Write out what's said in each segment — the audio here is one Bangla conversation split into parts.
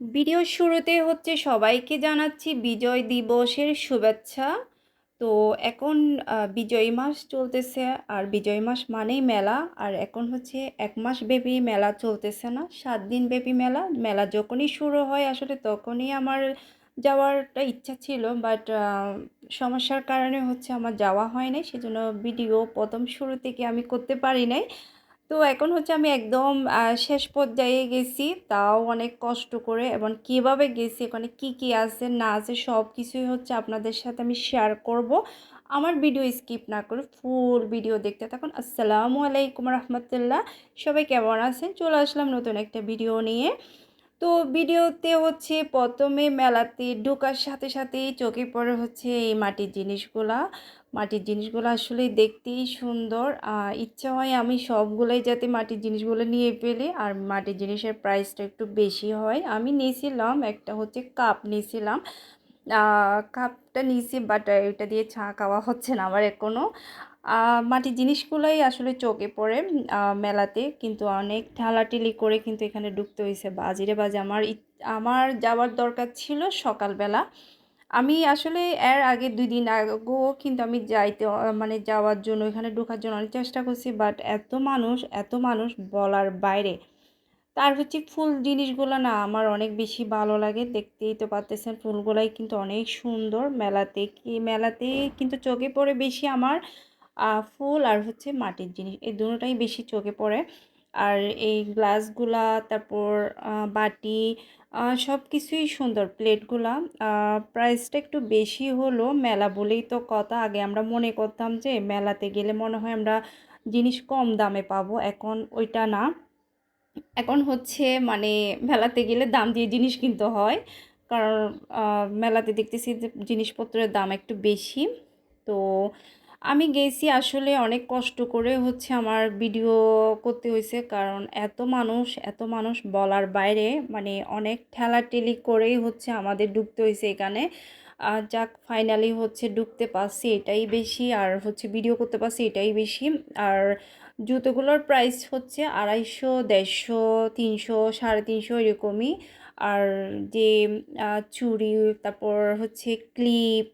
ভিডিও শুরুতে হচ্ছে সবাইকে জানাচ্ছি বিজয় দিবসের শুভেচ্ছা। তো এখন বিজয় মাস চলতেছে, আর বিজয় মাস মানেই মেলা, আর এখন হচ্ছে এক মাস ব্যাপী মেলা চলতেছে না, সাত দিন ব্যাপী মেলা। মেলা যখনই শুরু হয় আসলে তখনই আমার যাওয়ারটা ইচ্ছা ছিল, বাট সমস্যার কারণে হচ্ছে আমার যাওয়া হয় নাই সেজন্য ভিডিও প্রথম শুরু থেকে আমি করতে পারি নাই। তো এখন হচ্ছে আমি একদম শেষ পর্যায়ে গেছি। তাও অনেক কষ্ট করে এবং কীভাবে গেছি, ওখানে কি কি আছে, না আছে সব কিছুই হচ্ছে আপনাদের সাথে আমি শেয়ার করব। আমার ভিডিও স্কিপ না করে ফুল ভিডিও দেখতে থাকুন। আসসালামু আলাইকুম রহমতুল্লাহ। সবাই কেমন আছেন? চলে আসলাম নতুন একটা ভিডিও নিয়ে। তো ভিডিওতে হচ্ছে প্রথমে মেলাতে ঢোকার সাথে সাথেই চোখে পড়ে হচ্ছে এই মাটির জিনিসগুলা। মাটির জিনিসগুলো আসলে দেখতেই সুন্দর। ইচ্ছা হয় আমি সবগুলোই যাতে মাটির জিনিসগুলো নিয়ে ফেলি, আর মাটির জিনিসের প্রাইসটা একটু বেশি হয়। আমি নিয়েছিলাম, একটা হচ্ছে কাপ নিয়েছিলাম। কাপটা নিয়েছি বাট এটা দিয়ে চা খাওয়া হচ্ছে না আমার এখনও মাটির জিনিসগুলোই আসলে চোখে পড়ে মেলাতে। কিন্তু অনেক ঠেলাঠেলি করে কিন্তু এখানে ঢুকতে হয়েছে বাজিরে বাজে আমার আমার যাওয়ার দরকার ছিল সকালবেলা। আমি আসলে এর আগে দুই দিন আগেও কিন্তু আমি যাইতে মানে যাওয়ার জন্য এখানে ঢোকার জন্য অনেক চেষ্টা করছি বাট এত মানুষ এত মানুষ বলার বাইরে। তার হচ্ছে ফুল জিনিসগুলো না আমার অনেক বেশি ভালো লাগে, দেখতেই তো পারতেছেন ফুলগুলাই কিন্তু অনেক সুন্দর মেলাতে কি, মেলাতে কিন্তু চোখে পড়ে বেশি আমার ফুল আর হচ্ছে মাটির জিনিস, এই দুটোটাই বেশি চোখে পড়ে। আর এই গ্লাসগুলা, তারপর বাটি সব কিছুই সুন্দর প্লেটগুলা। প্রাইসটা একটু বেশি হলো মেলা বলেই তো কথা। আগে আমরা মনে করতাম যে মেলাতে গেলে মনে হয় আমরা জিনিস কম দামে পাবো, এখন ওইটা না। এখন হচ্ছে মানে মেলাতে গেলে দাম দিয়ে জিনিস কিনতে হয়, কারণ মেলাতে দেখতেছি যে জিনিসপত্রের দাম একটু বেশি। তো আমি গেছি আসলে অনেক কষ্ট করে হচ্ছে আমার ভিডিও করতে হয়েছে। কারণ এত মানুষ এত মানুষ বলার বাইরে মানে অনেক ঠেলাঠেলি করেই হচ্ছে আমাদের ঢুকতে হয়েছে এখানে। আর যাক ফাইনালি হচ্ছে ঢুকতে পারছি এটাই বেশি, আর হচ্ছে ভিডিও করতে পারছি এটাই বেশি। আর জুতোগুলোর প্রাইস হচ্ছে আড়াইশো, দেড়শো, তিনশো, সাড়ে তিনশো এরকমই। আর যে চুড়ি, তারপর হচ্ছে ক্লিপ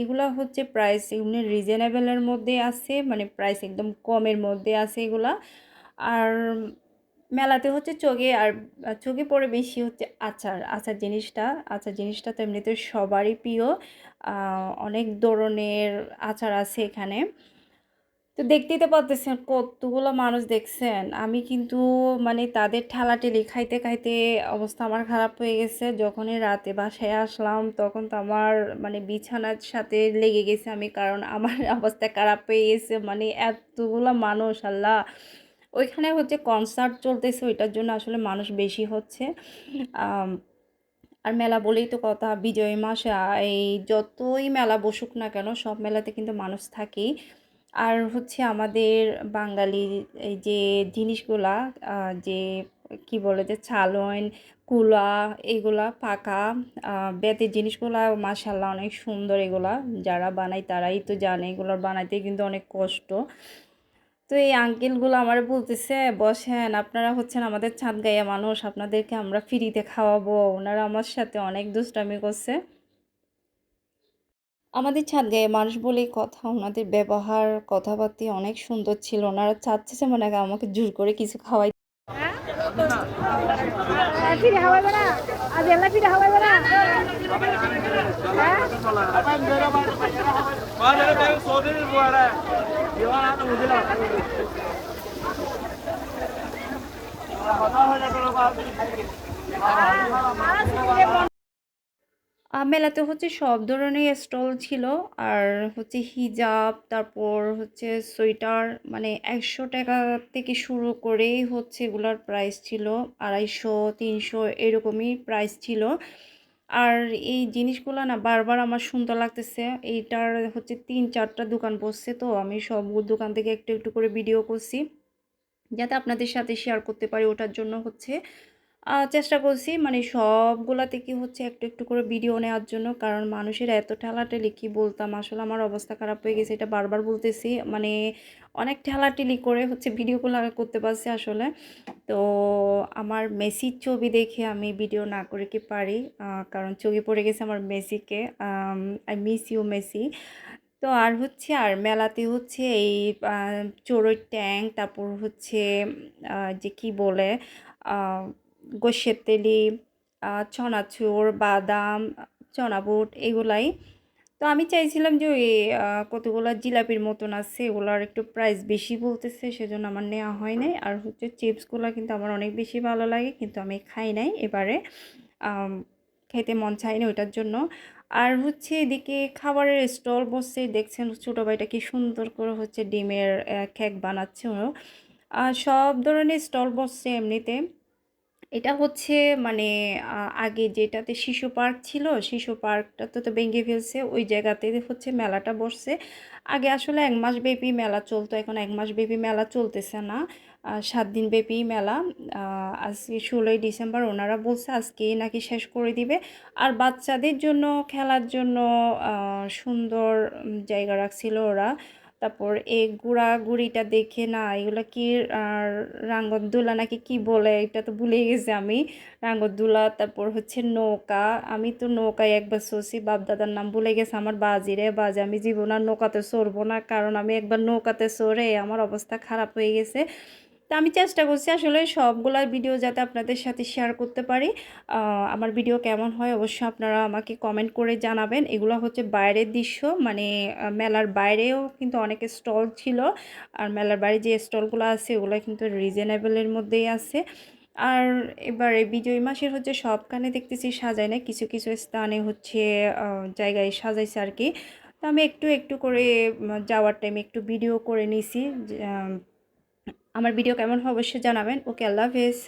এগুলো হচ্ছে প্রাইস এগুলো রিজনেবলের মধ্যে আছে মানে প্রাইস একদম কমের মধ্যে আছে এগুলা। আর মেলাতে হচ্ছে চোখে, আর চোখে পড়ে বেশি হচ্ছে আচার আচার জিনিসটা আচার জিনিসটা তো এমনিতে সবারই প্রিয়। অনেক ধরনের আচার আছে এখানে। তো দেখতেই তো পারতেছেন, কতগুলো মানুষ দেখছেন। আমি কিন্তু মানে তাদের ঠেলাঠেলি খাইতে খাইতে অবস্থা আমার খারাপ হয়ে গেছে। যখনই রাতে বাসায় আসলাম, তখন তো আমার মানে বিছানার সাথে লেগে গেছে আমি, কারণ আমার অবস্থা খারাপ হয়ে গেছে। মানে এতগুলো মানুষ, আল্লাহ। ওইখানে হচ্ছে কনসার্ট চলতেছে, ওইটার জন্য আসলে মানুষ বেশি হচ্ছে। আর মেলা বলেই তো কথা, বিজয় মাসে এই যতই মেলা বসুক না কেন, সব মেলাতে কিন্তু মানুষ থাকেই। আর হচ্ছে আমাদের বাঙালির এই যে জিনিসগুলা যে কি বলে যে ছালন, কুলা এগুলা পাকা বেতের জিনিসগুলা মাশাল্লাহ অনেক সুন্দর এগুলা। যারা বানায় তারাই তো জানে এগুলো বানাইতে কিন্তু অনেক কষ্ট। তো এই আঙ্কেলগুলো আমার বলতেছে, বসেন, আপনারা হচ্ছেন আমাদের ছাদ গাইয়া মানুষ, আপনাদেরকে আমরা ফ্রিতে খাওয়াবো। ওনারা আমার সাথে অনেক দুষ্টামি করছে। আমাদের ছাদ গাঁয়ে মানুষ বলে কথা, ওনাদের ব্যবহার, কথাবার্তা অনেক সুন্দর ছিল। ওনারা চাচ্ছে মনে হয় আমাকে জোর করে কিছু খাওয়াই ফিরে মেলাতে হচ্ছে সব ধরনের স্টল ছিল। আর হচ্ছে হিজাব, তারপর হচ্ছে সোয়েটার মানে একশো টাকা থেকে শুরু করেই হচ্ছে এগুলোর প্রাইস ছিল। আড়াইশো, তিনশো এরকমই প্রাইস ছিল। আর এই জিনিসগুলো না বারবার আমার সুন্দর লাগতেছে। এইটার হচ্ছে তিন, চারটা দোকান বসছে তো, আমি সব দোকান থেকে একটু একটু করে ভিডিও করছি। যাতে আপনাদের সাথে শেয়ার করতে পারি, ওটার জন্য হচ্ছে চেষ্টা করছি মানে সবগুলাতে কি হচ্ছে একটু একটু করে ভিডিও নেওয়ার জন্য কারণ মানুষের এত ঠেলাঠেলি কি বলতাম? আসলে আমার অবস্থা খারাপ হয়ে গেছে এটা বারবার বলতেছি মানে অনেক ঠেলাঠেলি করে হচ্ছে ভিডিওগুলো করতে পারছি আসলে। তো আমার মেসির ছবি দেখে আমি ভিডিও না করে কি পারি কারণ চোখে পড়ে গেছে আমার মেসিকে আই মিস ইউ মেসি। তো আর হচ্ছে আর মেলাতে হচ্ছে এই আহ, ট্যাঙ্ক তারপর হচ্ছে যে কি বলে গোশের তেলি চানাচুর, বাদাম চনা বুট এগুলাই। তো আমি চাইছিলাম যে ওই কতগুলো জিলাপির মতন আছে, এগুলোর একটু প্রাইস বেশি বলতেছে, সেজন্য আমার নেওয়া হয় নাই। আর হচ্ছে চিপসগুলো কিন্তু আমার অনেক বেশি ভালো লাগে, কিন্তু আমি খাই নাই এবারে। খেতে মন চায়নি ওইটার জন্য। আর হচ্ছে এদিকে খাবারের স্টল বসছে দেখছেন ছোটো ভাইটা কি সুন্দর করে হচ্ছে ডিমের কেক বানাচ্ছে ও আর সব ধরনের স্টল বসছে এমনিতে। এটা হচ্ছে মানে আগে যেটাতে শিশু পার্ক ছিল, শিশু পার্কটা তো তো ভেঙে ফেলছে, ওই জায়গাতে হচ্ছে মেলাটা বসছে। আগে আসলে এক মাস ব্যাপী মেলা চলতো, এখন এক মাস ব্যাপী মেলা চলতেছে না। সাত দিন ব্যাপী মেলা। আজকে ষোলোই ডিসেম্বর ওনারা বলছে আজকেই নাকি শেষ করে দিবে। আর বাচ্চাদের জন্য, খেলার জন্য সুন্দর জায়গা রাখছিল ওরা। তারপর এই গুড়িটা দেখে না, এগুলো কি রাঙ্গর দুলা নাকি কি বলে, এটা তো ভুলে গেছি আমি। রাঙ্গর দুলা তারপর হচ্ছে নৌকা। আমি তো নৌকায় একবার চড়ছি বাপদাদার নাম ভুলে গেছে আমার বাজিরে বাজে। আমি জীবন আর নৌকাতে চড়বো না, কারণ আমি একবার নৌকাতে চড়ে আমার অবস্থা খারাপ হয়ে গেছে। তা আমি চেষ্টা করছি আসলে সবগুলা ভিডিও যাতে আপনাদের সাথে শেয়ার করতে পারি। আমার ভিডিও কেমন হয় অবশ্যই আপনারা আমাকে কমেন্ট করে জানাবেন। এগুলো হচ্ছে বাইরের দৃশ্য মানে মেলার বাইরেও কিন্তু অনেক স্টল ছিল। আর মেলার বাইরে যে স্টলগুলো আছে, ওগুলো কিন্তু রিজনেবলের মধ্যেই আছে। আর এবারে বিজয়ী মাসের হচ্ছে সবখানে দেখতেছি সাজায় না কিছু কিছু স্থানে হচ্ছে জায়গায় সাজাইছে আর কি। তো আমি একটু একটু করে যাওয়ার টাইমে একটু ভিডিও করে নিছি আমার ভিডিও কেমন হয় অবশ্যই জানাবেন। ওকে আল্লাহ হাফেজ।